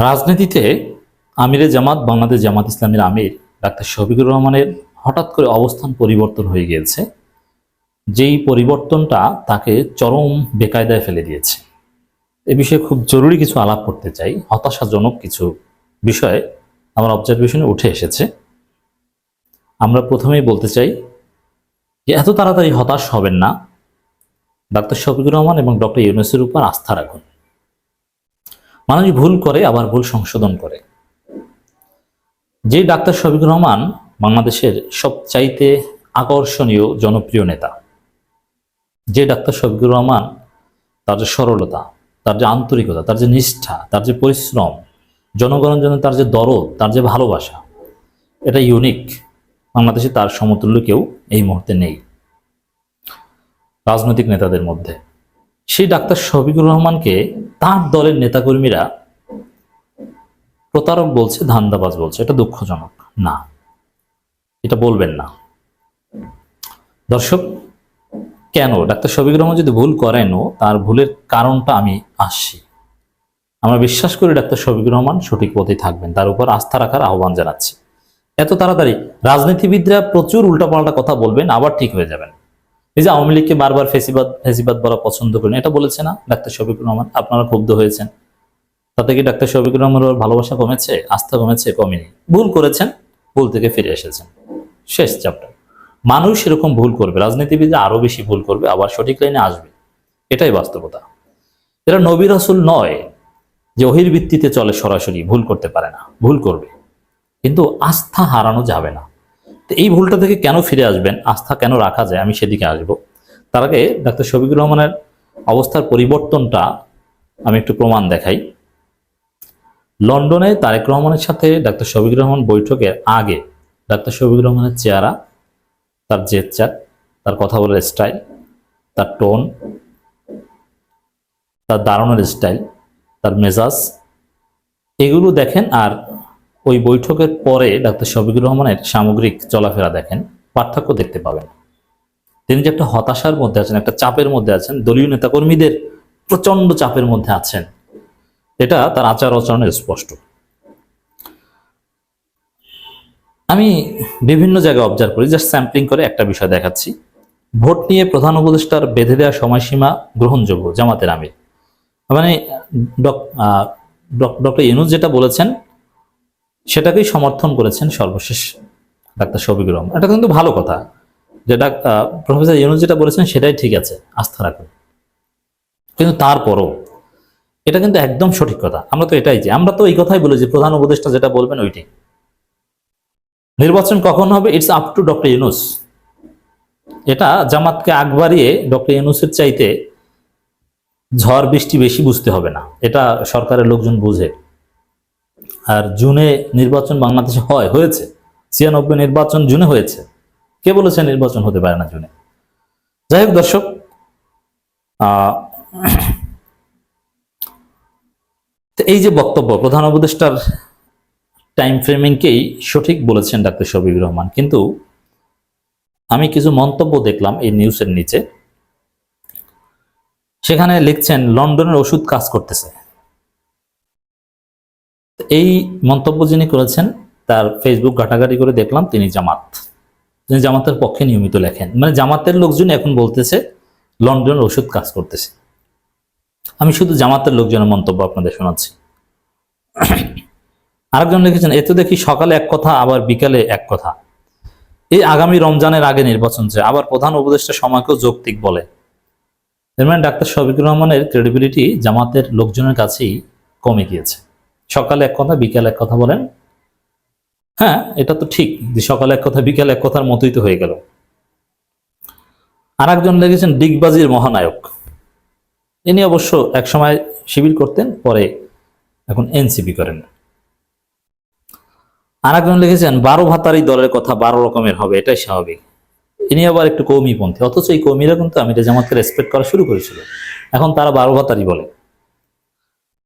রাজনীতিতে আমিরে জামাত, বাংলাদেশ জামাত ইসলামের আমির ডাক্তার শফিকুর রহমানের হঠাৎ করে অবস্থান পরিবর্তন হয়ে গিয়েছে। যেই পরিবর্তনটা তাকে চরম বেকায়দায় ফেলে দিয়েছে। এ বিষয়ে খুব জরুরি কিছু আলাপ করতে চাই। হতাশাজনক কিছু বিষয় আমার অবজারভেশনে উঠে এসেছে। আমরা প্রথমেই বলতে চাই যে এত তাড়াতাড়ি হতাশ হবেন না। ডাক্তার শফিকুর রহমান এবং ডক্টর ইউনুসের উপর আস্থা রাখুন। মানুষ ভুল করে, আবার ভুল সংশোধন করে। যে ডাক্তার শফিকুর রহমান বাংলাদেশের সবচাইতে আকর্ষণীয়, জনপ্রিয় নেতা, যে ডাক্তার শফিকুর রহমান তার যে সরলতা, তার যে আন্তরিকতা, তার যে নিষ্ঠা, তার যে পরিশ্রম, জনগণের জন্য তার যে দরদ, তার যে ভালোবাসা, এটা ইউনিক বাংলাদেশে তার সমতুল্য কেউ এই মুহূর্তে নেই। রাজনৈতিক নেতাদের মধ্যে। সেই ডাক্তার শফিকুর রহমানকে তার দলের নেতাকর্মীরা প্রতারক বলছে, ধান্দাবাজ বলছে। এটা দুঃখজনক। না, এটা বলবেন না। দর্শক, কেন? ডাক্তার শফিকুর রহমান যদি ভুল করেনও তার ভুলের কারণটা আমি আসছি। আমরা বিশ্বাস করি ডাক্তার শফিকুর রহমান সঠিক পথে থাকবেন। তার উপর আস্থা রাখার আহ্বান জানাচ্ছি। এত তাড়াতাড়ি রাজনীতিবিদরা প্রচুর উল্টাপাল্টা কথা বলবেন, আবার ঠিক হয়ে যাবেন। এই যে আওয়ামী লীগকে বারবার ফেসিবাদ ফেসিবাদ বলা পছন্দ করেন এটা বলেছে না ডাক্তার শফিকুর রহমান, আপনারা ক্ষুব্ধ হয়েছেন। তাতে কি ডাক্তার শফিকুর রহমানের ভালোবাসা কমেছে, আস্থা কমেছে, কমেনি? ভুল করেছেন, ভুল থেকে ফিরে এসেছেন। শেষ চ্যাপ্টার মানুষ এরকম ভুল করবে, রাজনীতিবিদরা আরও বেশি ভুল করবে, আবার সঠিক লাইনে আসবে। এটাই বাস্তবতা। এরা নবী রাসুল নয়, যে ওহির ভিত্তিতে চলে সরাসরি, ভুল করতে পারে না, ভুল করবে। কিন্তু আস্থা হারানো যাবে না। তো এই ভুলটা থেকে কেন ফিরে আসবেন? আস্থা কেন রাখা যায়? আমি সেদিকে আসব। তার আগে ডাক্তার শফিকুর রহমানের অবস্থার পরিবর্তনটা আমি একটু প্রমাণ দেখাই। লন্ডনে তারেক রহমানের সাথে ডাক্তার শফিকুর রহমান বৈঠকের আগে ডাক্তার শফিকুর রহমানের চেহারা, তার জেচ্চার তার কথা বলার স্টাইল, তার টোন, তার দাঁড়ানোর স্টাইল, তার মেজাজ, এগুলো দেখেন আর ওই বৈঠকের পরে ডাক্তার শফিকুর রহমানের সামগ্রিক চলাফেরা দেখেন, পার্থক্য দেখতে পাবেন। তিনি যে একটা হতাশার মধ্যে আছেন, একটা চাপের মধ্যে আছেন, দলীয় নেতাকর্মীদের প্রচণ্ড চাপের মধ্যে আছেন, এটা তার আচার আচরণের স্পষ্ট। আমি বিভিন্ন জায়গায় অবজার্ভ করি জাস্ট স্যাম্পলিং করে একটা বিষয় দেখাচ্ছি। ভোট নিয়ে প্রধান উপদেষ্টার বেঁধে দেওয়া সময়সীমা গ্রহণযোগ্য, জামাতের আমির। মানে ডক্টর ইনুজ যেটা বলেছেন সেটাকেই সমর্থন করেছেন সর্বশেষ ডাক্তার শফিকুর রহমান। এটা কিন্তু ভালো কথা যেটা প্রফেসর ইউনুস যেটা বলেছেন সেটাই ঠিক আছে, আস্থা রাখুন। কিন্তু তারপরও এটা কিন্তু একদম সঠিক কথা। আমরা তো এটাই যে, আমরা তো এই কথাই বলি যে প্রধান উপদেষ্টা যেটা বলবেন ওইটাই। নির্বাচন কখন হবে? It's up to doctor Yunus এটা জামাতকে আগ বাড়িয়ে ডক্টর ইউনুসের চাইতে ঝড় বৃষ্টি বেশি বুঝতে হবে না। এটা সরকারের লোকজন বুঝে। আর জুনে নির্বাচন বাংলাদেশে হয়, হয়েছে। ছিয়ানব্বই নির্বাচন জুনে হয়েছে। কে বলেছে নির্বাচন হতে পারে না জুনে? যাই হোক দর্শক এই যে বক্তব্য, প্রধান উপদেষ্টার টাইম ফ্রেমিংকেই সঠিক বলেছেন ডাক্তার শফিকুর রহমান। কিন্তু আমি কিছু মন্তব্য দেখলাম এই নিউজের নিচে। সেখানে লিখছেন, লন্ডনের ওষুধ কাজ করতেছে। এই মন্তব্য যিনি করেছেন, তার ফেসবুক ঘাটাঘাটি করে দেখলাম তিনি জামাত। তিনি জামাতের পক্ষে নিয়মিত লেখেন। মানে জামাতের লোকজন এখন বলতেছে, লন্ডনের ওষুধ কাজ করতেছে। আমি শুধু জামাতের লোকজনের মন্তব্য আপনাদের শোনাচ্ছি। আরেকজন লিখেছেন, এতে দেখি সকালে এক কথা, আবার বিকালে এক কথা। এই আগামী রমজানের আগে নির্বাচন চায় আবার প্রধান উপদেষ্টা সময়কেও যৌক্তিক বলে। মানে ডাক্তার শফিকুর রহমানের ক্রেডিবিলিটি জামাতের লোকজনের কাছেই কমে গিয়েছে। সকালে এক কথা, বিকালে এক কথা বলেন। হ্যাঁ এটা তো ঠিক যে সকালে এক কথা, বিকালে এক কথার মতোই তো হয়ে গেল। আর একজন লিখেছেন, ডিগবাজির মহানায়ক। ইনি অবশ্য একসময় শিবির করতেন, পরে এখন এনসিপি করেন। আর একজন লিখেছেন, বারো ভাতারি দলের কথা বারো রকমের হবে, এটাই স্বাভাবিক। ইনি আবার একটু কৌমিপন্থী, অথচ এই কৌমিরা কিন্তু আমির জামাতকে রেসপেক্ট করা শুরু করেছিল। এখন তারা বারো ভাতারি বলে।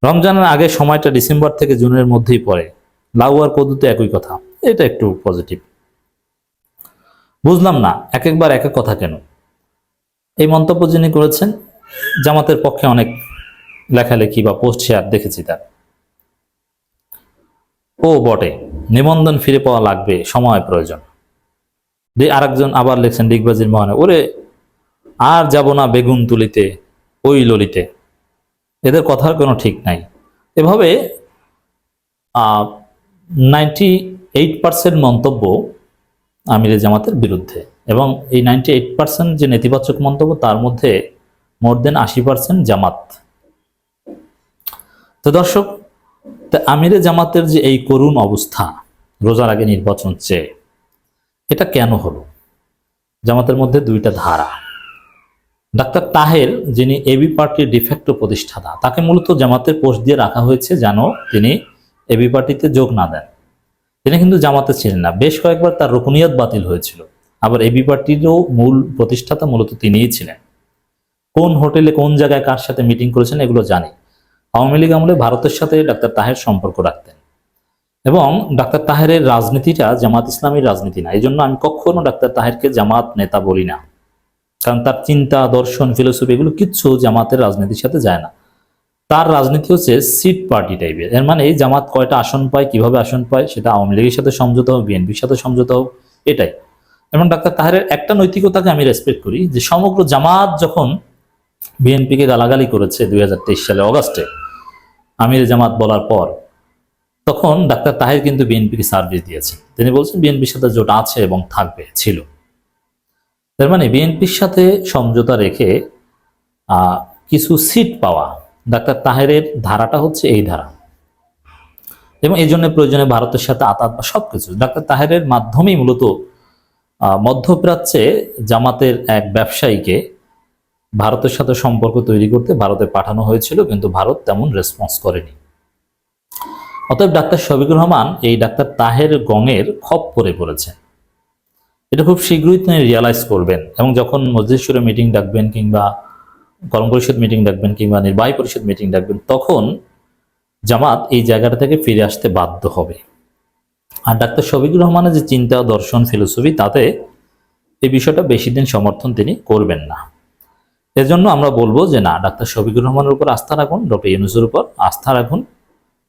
রমজানের আগে সময়টা ডিসেম্বর থেকে জুনের মধ্যেই পড়ে। লাউয়ার পদ্ধতি একই কথা। এটা একটু পজিটিভ বুঝলাম না, এক একবার এক এক কথা কেন? এই মন্তব্য যিনি করেছেন, জামাতের পক্ষে অনেক লেখালেখি বা পোস্ট শেয়ার দেখেছি তার। ও বটে, নিবন্ধন ফিরে পাওয়া লাগবে, সময় প্রয়োজন। দিয়ে আরেকজন আবার লিখছেন, ডিগবাজির মহানে ওরে, আর যাব না বেগুন তুলিতে ওই ললিতে। এদের কথার কোনো ঠিক নাই। এভাবে নাইনটি এইট পার্সেন্ট মন্তব্য আমিরে জামাতের বিরুদ্ধে এবং এই নাইনটি এইট পার্সেন্ট যে নেতিবাচক মন্তব্য, তার মধ্যে মোর দেন আশি পার্সেন্ট জামাত। তো দর্শক আমিরে জামাতের যে এই করুণ অবস্থা, রোজার আগে নির্বাচন চেয়ে, এটা কেন হলো? জামাতের মধ্যে দুইটা ধারা। ডাক্তার তাহের, যিনি এবি পার্টির ডিফেক্টো প্রতিষ্ঠাতা, তাকে মূলত জামাতের পোস্ট দিয়ে রাখা হয়েছে যেন তিনি এবি পার্টিতে যোগ না দেন। তিনি কিন্তু জামাতে ছিলেন না, বেশ কয়েকবার তার রুকুনিয়ত বাতিল হয়েছিল। আবার এবি পার্টিরও মূল প্রতিষ্ঠাতা মূলত তিনিই ছিলেন। কোন হোটেলে, কোন জায়গায় কার সাথে মিটিং করেছেন এগুলো জানি। আওয়ামী লীগ আমলে ভারতের সাথে ডাক্তার তাহের সম্পর্ক রাখতেন। এবং ডাক্তার তাহেরের রাজনীতিটা জামাত ইসলামীর রাজনীতি না, এই জন্য আমি কখনো ডাক্তার তাহেরকে জামাত নেতা বলি না। কারণ তার চিন্তা, দর্শন ফিলোসফি এগুলো কিচ্ছু জামাতের রাজনীতির সাথে যায় না। তার রাজনীতি হচ্ছে সিট পার্টি টাইপের এর। মানে এই জামাত কয়টা আসন পায়, কীভাবে আসন পায়, সেটা আওয়ামী লীগের সাথে সমঝোতা হোক, বিএনপির সাথে সমঝোতা হোক, এটাই। এবং ডাক্তার তাহেরের একটা নৈতিকতাকে আমি রেসপেক্ট করি যে সমগ্র জামাত যখন বিএনপিকে গালাগালি করেছে দুই হাজার তেইশ সালে অগাস্টে, আমির জামাত বলার পর, তখন ডাক্তার তাহের কিন্তু বিএনপিকে সার্ভিস দিয়েছেন তিনি বলছেন, বিএনপির সাথে জোট আছে এবং থাকবে, ছিল। তার মানে বিএনপির সাথে সমঝোতা রেখে কিছু সিট পাওয়া। ডাক্তার তাহেরের ধারাটা হচ্ছে এই ধারা। এবং এই জন্য প্রয়োজনে ভারতের সাথে আতাত বা সবকিছু। ডাক্তার তাহেরের মাধ্যমেই মূলত মধ্যপ্রাচ্যে জামাতের এক ব্যবসায়ীকে ভারতের সাথে সম্পর্ক তৈরি করতে ভারতে পাঠানো হয়েছিল, কিন্তু ভারত তেমন রেসপন্স করেনি। অতএব ডাক্তার শফিকুর রহমান এই ডাক্তার তাহের গঙের খপ করে পড়েছে এটা খুব শীঘ্রই তিনি রিয়ালাইজ করবেন এবং যখন মজলিসুরে মিটিং ডাকবেন কিংবা কর্ম পরিষদ মিটিং ডাকবেন কিংবা নির্বাহী পরিষদ মিটিং ডাকবেন, তখন জামাত এই জায়গাটা থেকে ফিরে আসতে বাধ্য হবে। আর ডাক্তার শফিকুর রহমানের যে চিন্তা, দর্শন ফিলোসফি তাতে এই বিষয়টা বেশি দিন সমর্থন তিনি করবেন না। এজন্য আমরা বলব যে, না, ডাক্তার শফিকুর রহমানের উপর আস্থা রাখুন, ডক্টর ইউনুসের উপর আস্থা রাখুন।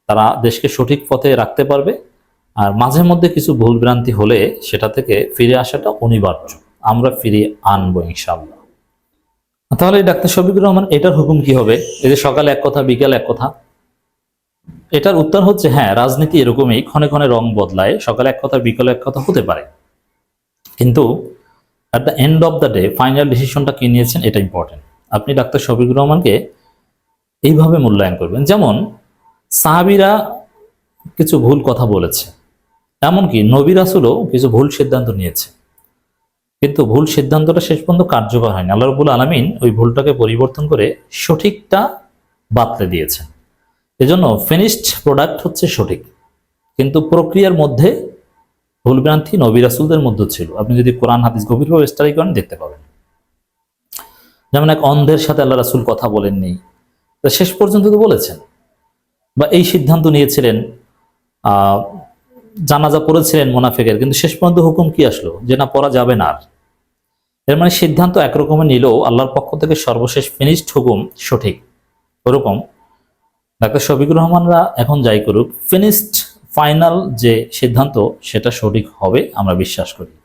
তারা দেশকে সঠিক পথে রাখতে পারবে। আর মাঝে মধ্যে কিছু ভুলভ্রান্তি হলে সেটা থেকে ফিরে আসাটা অনিবার্য। আমরা ফিরিয়ে আনব ইনশাআল্লাহ। তাহলে ডাক্তার শফিকুর রহমান, এটার হুকুম কি হবে? এই যে সকালে এক কথা, বিকালে এক কথা। এটার উত্তর হচ্ছে হ্যাঁ রাজনীতি এরকমই, ক্ষণে ক্ষণে রং বদলায়, সকালে এক কথা, বিকালে এক কথা হতে পারে। কিন্তু at the end of the day final ডিসিশনটা কি নিয়েছেন, এটা ইম্পর্টেন্ট আপনি ডাক্তার শফিকুর রহমানকে এইভাবে মূল্যায়ন করবেন। যেমন, সাহাবিরা কিছু ভুল কথা বলেছে। এমনকি নবী রাসুলও কিছু ভুল সিদ্ধান্ত নিয়েছে। কিন্তু ভুল সিদ্ধান্তটা শেষ পর্যন্ত কার্যকর হয়নি। আল্লাহ রবুল আলমিন ওই ভুলটাকে পরিবর্তন করে সঠিকটা বাতলে দিয়েছেন। এজন্য ফিনিশড প্রোডাক্ট হচ্ছে সঠিক। কিন্তু প্রক্রিয়ার মধ্যে ভুলভ্রান্তি নবী রাসুলদের মধ্যে ছিল। আপনি যদি কোরআন, হাদিস গভীরভাবে স্টাডি করেন, দেখতে পাবেন। যেমন এক অন্ধের সাথে আল্লাহ রাসুল কথা বলেননি। শেষ পর্যন্ত তো বলেছেন। বা এই সিদ্ধান্ত নিয়েছিলেন জানাজা পড়েছিলেন মোনাফেকের, কিন্তু শেষ পর্যন্ত হুকুম কি আসলো? যে না, পড়া যাবে না আর। এর মানে সিদ্ধান্ত একরকমের নিলেও আল্লাহর পক্ষ থেকে সর্বশেষ ফিনিশড হুকুম সঠিক। ওরকম। ডাক্তার শফিকুর রহমানরা এখন যাই করুক ফিনিশড ফাইনাল যে সিদ্ধান্ত, সেটা সঠিক হবে, আমরা বিশ্বাস করি।